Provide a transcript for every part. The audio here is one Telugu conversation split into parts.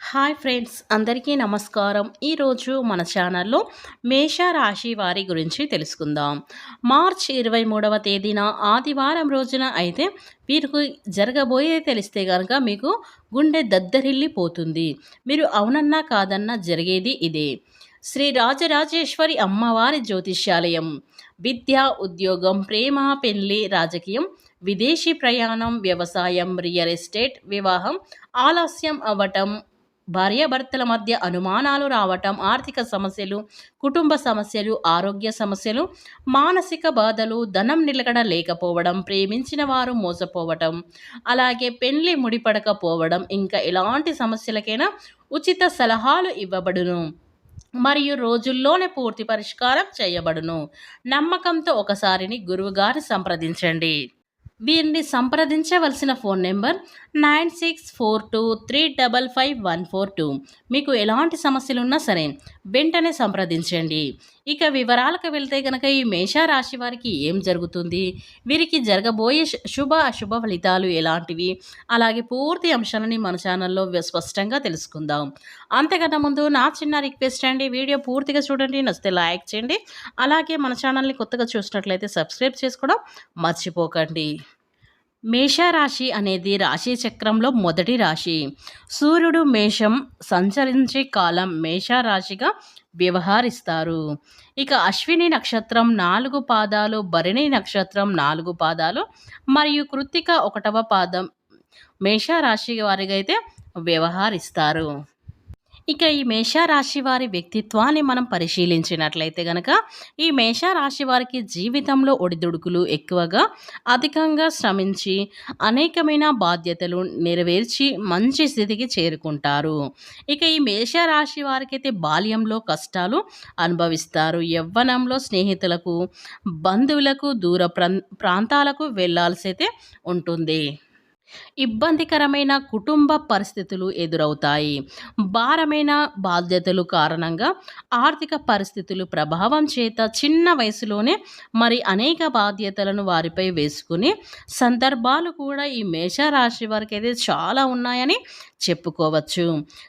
హాయ్ ఫ్రెండ్స్ అందరికీ నమస్కారం. ఈరోజు మన ఛానల్లో మేషరాశి వారి గురించి తెలుసుకుందాం. మార్చ్ ఇరవై మూడవ తేదీన ఆదివారం రోజున అయితే వీరికి జరగబోయేది తెలిస్తే కనుక మీకు గుండె దద్దరిల్లిపోతుంది. మీరు అవునన్నా కాదన్నా జరిగేది ఇదే. శ్రీ రాజరాజేశ్వరి అమ్మవారి జ్యోతిష్యాలయం. విద్య ఉద్యోగం ప్రేమ పెళ్ళి రాజకీయం విదేశీ ప్రయాణం వ్యవసాయం రియల్ ఎస్టేట్ వివాహం ఆలస్యం అవ్వటం భార్యాభర్తల మధ్య అనుమానాలు రావటం ఆర్థిక సమస్యలు కుటుంబ సమస్యలు ఆరోగ్య సమస్యలు మానసిక బాధలు ధనం నిలకడ లేకపోవడం ప్రేమించిన వారు మోసపోవటం అలాగే పెళ్ళి ముడిపడకపోవడం ఇంకా ఎలాంటి సమస్యలకైనా ఉచిత సలహాలు ఇవ్వబడును. మరియు రోజుల్లోనే పూర్తి పరిష్కారం చేయబడును. నమ్మకంతో ఒకసారిని గురువుగారిని సంప్రదించండి. వీరిని సంప్రదించవలసిన phone number nine six four two three double five one four two. మీకు ఎలాంటి సమస్యలు ఉన్నా సరే వెంటనే సంప్రదించండి. ఇక వివరాలకు వెళ్తే కనుక ఈ మేషారాశి వారికి ఏం జరుగుతుంది? వీరికి జరగబోయే శుభ అశుభ ఫలితాలు ఎలాంటివి? అలాగే పూర్తి అంశాలని మన ఛానల్లో స్పష్టంగా తెలుసుకుందాం. అంతకన్నా ముందు నా చిన్న రిక్వెస్ట్ అండి వీడియో పూర్తిగా చూడండి నచ్చితే లైక్ చేయండి. అలాగే మన ఛానల్ని కొత్తగా చూసినట్లయితే సబ్స్క్రైబ్ చేసుకోవడం మర్చిపోకండి. మేషరాశి అనేది రాశి చక్రంలో మొదటి రాశి. సూర్యుడు మేషం సంచరించే కాలం మేషరాశిగా వ్యవహరిస్తారు. ఇక అశ్విని నక్షత్రం నాలుగు పాదాలు భరణి నక్షత్రం నాలుగు పాదాలు మరియు కృత్తిక ఒకటవ పాదం మేషరాశి వారిగా అయితే వ్యవహరిస్తారు. ఇక ఈ మేషరాశి వారి వ్యక్తిత్వాన్ని మనం పరిశీలించినట్లయితే గనక ఈ మేషరాశి వారికి జీవితంలో ఒడిదుడుకులు ఎక్కువగా అధికంగా శ్రమించి అనేకమైన బాధ్యతలు నెరవేర్చి మంచి స్థితికి చేరుకుంటారు. ఇక ఈ మేషరాశి వారికి అయితే బాల్యంలో కష్టాలు అనుభవిస్తారు. యవ్వనంలో స్నేహితులకు బంధువులకు దూర ప్రాంతాలకు వెళ్ళాల్సి అయితే ఉంటుంది. ఇబ్బందికరమైన కుటుంబ పరిస్థితులు ఎదురవుతాయి. భారమైన బాధ్యతలు కారణంగా ఆర్థిక పరిస్థితులు ప్రభావం చేత చిన్న వయసులోనే మరి అనేక బాధ్యతలను వారిపై వేసుకుని సందర్భాలు కూడా ఈ మేషరాశి వారికి అయితే చాలా ఉన్నాయని చెప్పుకోవచ్చు.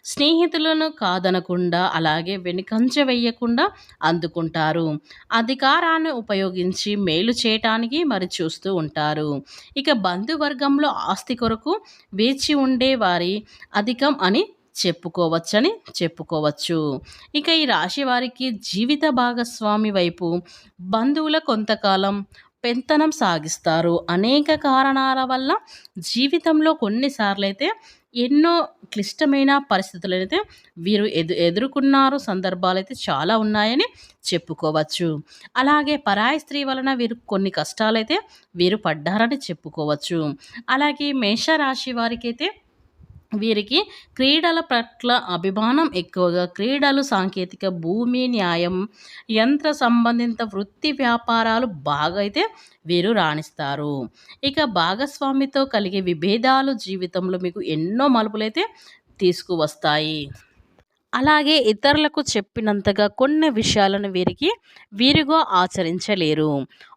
స్నేహితులను కాదనకుండా అలాగే వెనుకంచ వేయకుండా అందుకుంటారు. అధికారాన్ని ఉపయోగించి మేలు చేయటానికి మరి చూస్తూ ఉంటారు. ఇక బంధువర్గంలో ఆస్తి కొరకు వేచి ఉండే వారి అధికం అని చెప్పుకోవచ్చని చెప్పుకోవచ్చు. ఇక ఈ రాశి వారికి జీవిత భాగస్వామి వైపు బంధువుల కొంతకాలం పెంతనం సాగిస్తారు. అనేక కారణాల వల్ల జీవితంలో కొన్నిసార్లు అయితే ఎన్నో క్లిష్టమైన పరిస్థితులు అయితే వీరు ఎదు ఎదుర్కొన్నారు సందర్భాలు అయితే చాలా ఉన్నాయని చెప్పుకోవచ్చు. అలాగే పరాయి స్త్రీ వలన వీరు కొన్ని కష్టాలైతే వీరు పడ్డారని చెప్పుకోవచ్చు. అలాగే మేషరాశి వారికైతే వీరికి క్రీడల పట్ల అభిమానం ఎక్కువగా క్రీడలు సాంకేతిక భూమి న్యాయం యంత్ర సంబంధిత వృత్తి వ్యాపారాలు బాగా అయితే వీరు రాణిస్తారు. ఇక భాగస్వామితో కలిగే విభేదాలు జీవితంలో మీకు ఎన్నో మలుపులైతే తీసుకువస్తాయి. అలాగే ఇతరులకు చెప్పినంతగా కొన్ని విషయాలను వీరికి వీరుగా ఆచరించలేరు.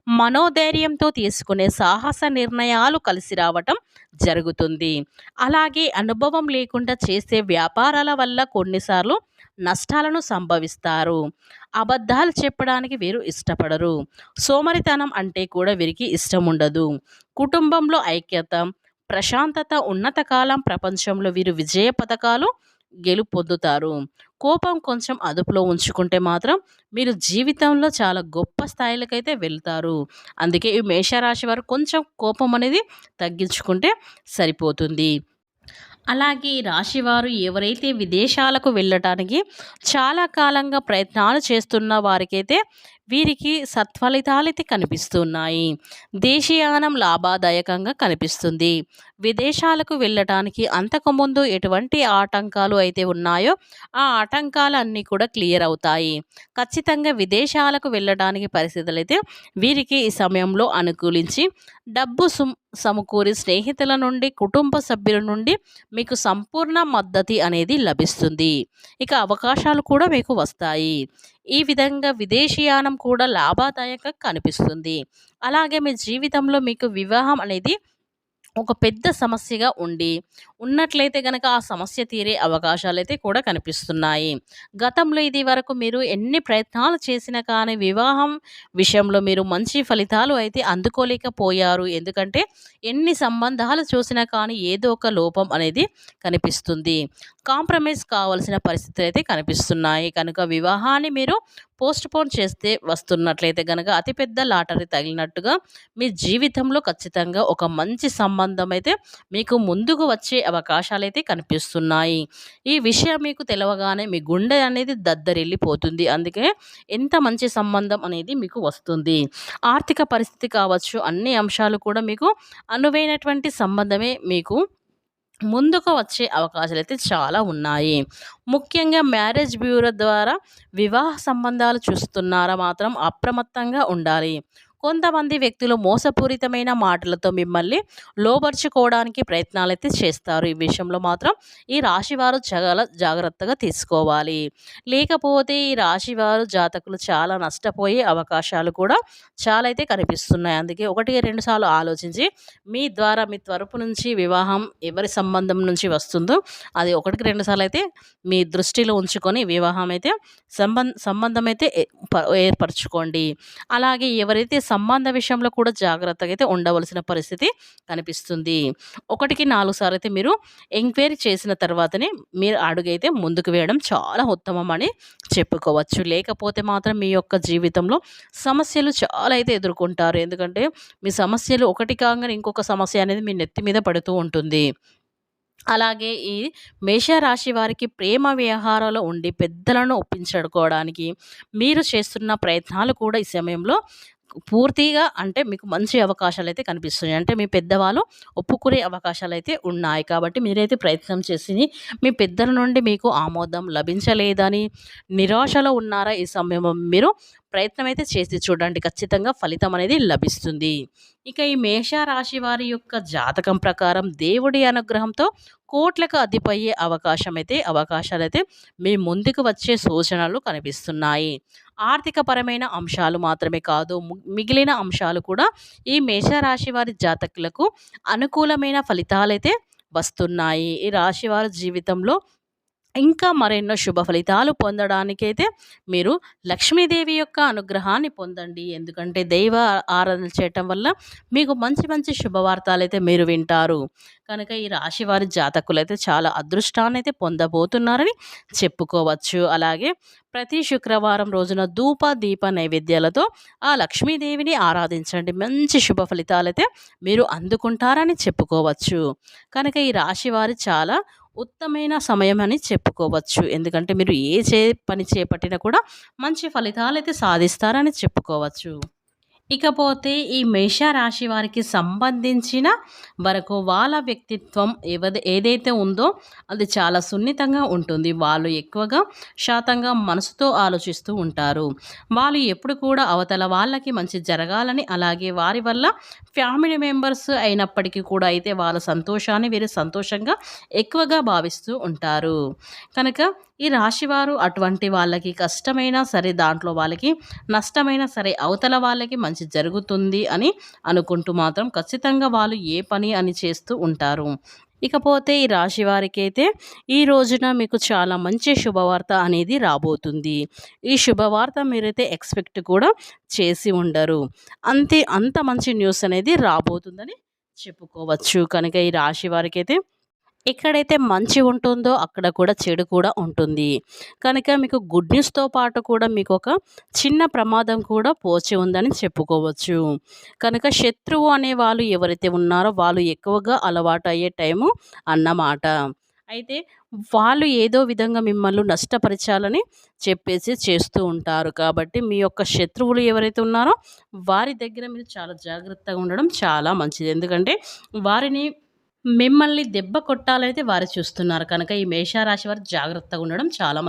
మనోధైర్యంతో తీసుకునే సాహస నిర్ణయాలు కలిసి రావటం జరుగుతుంది. అలాగే అనుభవం లేకుండా చేసే వ్యాపారాల వల్ల కొన్నిసార్లు నష్టాలను సంభవిస్తారు. అబద్ధాలు చెప్పడానికి వీరు ఇష్టపడరు. సోమరితనం అంటే కూడా వీరికి ఇష్టం ఉండదు. కుటుంబంలో ఐక్యత ప్రశాంతత ఉన్నత కాలం ప్రపంచంలో వీరు విజయ పథకాలు గెలుపొందుతారు. కోపం కొంచెం అదుపులో ఉంచుకుంటే మాత్రం మీరు జీవితంలో చాలా గొప్ప స్థాయిలకైతే వెళ్తారు. అందుకే ఈ మేషరాశి వారు కొంచెం కోపం అనేది తగ్గించుకుంటే సరిపోతుంది. అలాగే రాశివారు ఎవరైతే విదేశాలకు వెళ్ళటానికి చాలా కాలంగా ప్రయత్నాలు చేస్తున్న వారికైతే వీరికి సత్ఫలితాలైతే కనిపిస్తున్నాయి. దేశీయానం లాభదాయకంగా కనిపిస్తుంది. విదేశాలకు వెళ్ళటానికి అంతకుముందు ఎటువంటి ఆటంకాలు అయితే ఉన్నాయో ఆ ఆటంకాలు అన్నీ కూడా క్లియర్ అవుతాయి. ఖచ్చితంగా విదేశాలకు వెళ్ళడానికి పరిస్థితులు అయితే వీరికి ఈ సమయంలో అనుకూలించి డబ్బు సమకూరి స్నేహితుల నుండి కుటుంబ సభ్యుల నుండి మీకు సంపూర్ణ మద్దతి అనేది లభిస్తుంది. ఇక అవకాశాలు కూడా మీకు వస్తాయి. ఈ విధంగా విదేశీయానం కూడా లాభదాయకంగా కనిపిస్తుంది. అలాగే మీ జీవితంలో మీకు వివాహం అనేది ఒక పెద్ద సమస్యగా ఉండి ఉన్నట్లయితే గనక ఆ సమస్య తీరే అవకాశాలైతే కూడా కనిపిస్తున్నాయి. గతంలో ఇది వరకు మీరు ఎన్ని ప్రయత్నాలు చేసినా కానీ వివాహం విషయంలో మీరు మంచి ఫలితాలు అయితే అందుకోలేకపోయారు. ఎందుకంటే ఎన్ని సంబంధాలు చూసినా కానీ ఏదో ఒక లోపం అనేది కనిపిస్తుంది. కాంప్రమైజ్ కావాల్సిన పరిస్థితులు అయితే కనిపిస్తున్నాయి. కనుక వివాహాన్ని మీరు పోస్ట్ పోన్ చేస్తే వస్తున్నట్లయితే కనుక అతిపెద్ద లాటరీ తగిలినట్టుగా మీ జీవితంలో ఖచ్చితంగా ఒక మంచి సంబంధం అయితే మీకు ముందుకు వచ్చే అవకాశాలు అయితే కనిపిస్తున్నాయి. ఈ విషయం మీకు తెలవగానే మీ గుండె అనేది దద్దరిల్లిపోతుంది. అందుకే ఎంత మంచి సంబంధం అనేది మీకు వస్తుంది. ఆర్థిక పరిస్థితి కావచ్చు అన్ని అంశాలు కూడా మీకు అనువైనటువంటి సంబంధమే మీకు ముందుకు వచ్చే అవకాశాలు అయితే చాలా ఉన్నాయి. ముఖ్యంగా మ్యారేజ్ బ్యూరో ద్వారా వివాహ సంబంధాలు చూస్తున్నారా మాత్రం అప్రమత్తంగా ఉండాలి. కొంతమంది వ్యక్తులు మోసపూరితమైన మాటలతో మిమ్మల్ని లోపరుచుకోవడానికి ప్రయత్నాలు అయితే చేస్తారు. ఈ విషయంలో మాత్రం ఈ రాశివారు చాలా జాగ్రత్తగా తీసుకోవాలి. లేకపోతే ఈ రాశివారు జాతకులు చాలా నష్టపోయే అవకాశాలు కూడా చాలా అయితే కనిపిస్తున్నాయి. అందుకే ఒకటి రెండు సార్లు ఆలోచించి మీ ద్వారా మీ తరపు నుంచి వివాహం ఎవరి సంబంధం నుంచి వస్తుందో అది ఒకటికి రెండు సార్లు అయితే మీ దృష్టిలో ఉంచుకొని వివాహం అయితే సంబంధ సంబంధం అయితే ఏర్పరచుకోండి. అలాగే ఎవరైతే సంబంధ విషయంలో కూడా జాగ్రత్తగా అయితే ఉండవలసిన పరిస్థితి కనిపిస్తుంది. ఒకటికి నాలుగు సార్లు అయితే మీరు ఎంక్వైరీ చేసిన తర్వాతనే మీరు అడుగైతే ముందుకు వేయడం చాలా ఉత్తమం అని చెప్పుకోవచ్చు. లేకపోతే మాత్రం మీ యొక్క జీవితంలో సమస్యలు చాలా అయితే ఎదుర్కొంటారు. ఎందుకంటే మీ సమస్యలు ఒకటి కాగానే ఇంకొక సమస్య అనేది మీ నెత్తి మీద పడుతూ ఉంటుంది. అలాగే ఈ మేషరాశి వారికి ప్రేమ వ్యవహారాలు ఉండి పెద్దలను ఒప్పించుకోవడానికి మీరు చేస్తున్న ప్రయత్నాలు కూడా ఈ సమయంలో పూర్తిగా అంటే మీకు మంచి అవకాశాలు అయితే కనిపిస్తున్నాయి. అంటే మీ పెద్దవాళ్ళు ఒప్పుకునే అవకాశాలు అయితే ఉన్నాయి. కాబట్టి మీరైతే ప్రయత్నం చేసి మీ పెద్దల నుండి మీకు ఆమోదం లభించలేదని నిరాశలో ఉన్నారా ఈ సమయం మీరు ప్రయత్నం అయితే చేసి చూడండి ఖచ్చితంగా ఫలితం అనేది లభిస్తుంది. ఇక ఈ మేషరాశి వారి యొక్క జాతకం ప్రకారం దేవుడి అనుగ్రహంతో కోట్లకు అధిపయ్యే అవకాశం అయితే అవకాశాలైతే మీ ముందుకు వచ్చే సూచనలు కనిపిస్తున్నాయి. ఆర్థికపరమైన అంశాలు మాత్రమే కాదు మిగిలిన అంశాలు కూడా ఈ మేషరాశి వారి జాతకులకు అనుకూలమైన ఫలితాలైతే వస్తున్నాయి. ఈ రాశివారి జీవితంలో ఇంకా మరెన్నో శుభ ఫలితాలు పొందడానికైతే మీరు లక్ష్మీదేవి యొక్క అనుగ్రహాన్ని పొందండి. ఎందుకంటే దైవ ఆరాధన చేయటం వల్ల మీకు మంచి మంచి శుభవార్తలు అయితే మీరు వింటారు. కనుక ఈ రాశి వారి జాతకులు అయితే చాలా అదృష్టాన్ని అయితే పొందబోతున్నారని చెప్పుకోవచ్చు. అలాగే ప్రతి శుక్రవారం రోజున ధూప దీప నైవేద్యాలతో ఆ లక్ష్మీదేవిని ఆరాధించండి. మంచి శుభ ఫలితాలైతే మీరు అందుకుంటారని చెప్పుకోవచ్చు. కనుక ఈ రాశి వారి చాలా ఉత్తమైన సమయం అని చెప్పుకోవచ్చు. ఎందుకంటే మీరు ఏ చే పని చేపట్టినా కూడా మంచి ఫలితాలు అయితే సాధిస్తారని చెప్పుకోవచ్చు. ఇకపోతే ఈ మేషరాశి వారికి సంబంధించిన వరకు వాళ్ళ వ్యక్తిత్వం ఎవది ఏదైతే ఉందో అది చాలా సున్నితంగా ఉంటుంది. వాళ్ళు ఎక్కువగా శాతంగా మనసుతో ఆలోచిస్తూ ఉంటారు. వాళ్ళు ఎప్పుడు కూడా అవతల వాళ్ళకి మంచి జరగాలని అలాగే వారి వల్ల ఫ్యామిలీ మెంబర్స్ అయినప్పటికీ కూడా అయితే వాళ్ళ సంతోషాన్ని వీరు సంతోషంగా ఎక్కువగా భావిస్తూ ఉంటారు. కనుక ఈ రాశివారు అటువంటి వాళ్ళకి కష్టమైనా సరే దాంట్లో వాళ్ళకి నష్టమైనా సరే అవతల వాళ్ళకి మంచి జరుగుతుంది అని అనుకుంటూ మాత్రం ఖచ్చితంగా వాళ్ళు ఏ పని అని చేస్తూ ఉంటారు. ఇకపోతే ఈ రాశి వారికి అయితే ఈ రోజున మీకు చాలా మంచి శుభవార్త అనేది రాబోతుంది. ఈ శుభవార్త మీరైతే ఎక్స్పెక్ట్ కూడా చేసి ఉండరు. అంతే అంత మంచి న్యూస్ అనేది రాబోతుందని చెప్పుకోవచ్చు. కనుక ఈ రాశి వారికి అయితే ఎక్కడైతే మంచి ఉంటుందో అక్కడ కూడా చెడు కూడా ఉంటుంది. కనుక మీకు గుడ్ న్యూస్తో పాటు కూడా మీకు ఒక చిన్న ప్రమాదం కూడా పోచి ఉందని చెప్పుకోవచ్చు. కనుక శత్రువు అనే వాళ్ళు ఎవరైతే ఉన్నారో వాళ్ళు ఎక్కువగా అలవాటు అయ్యే టైము అన్నమాట. అయితే వాళ్ళు ఏదో విధంగా మిమ్మల్ని నష్టపరచాలని చెప్పేసి చేస్తూ ఉంటారు. కాబట్టి మీ యొక్క శత్రువులు ఎవరైతే ఉన్నారో వారి దగ్గర మీరు చాలా జాగ్రత్తగా ఉండడం చాలా మంచిది. ఎందుకంటే వారిని మిమ్మల్ని దెబ్బ కొట్టాలైతే వారు చూస్తున్నారు. కనుక ఈ మేషరాశి వారు జాగ్రత్తగా ఉండడం చాలా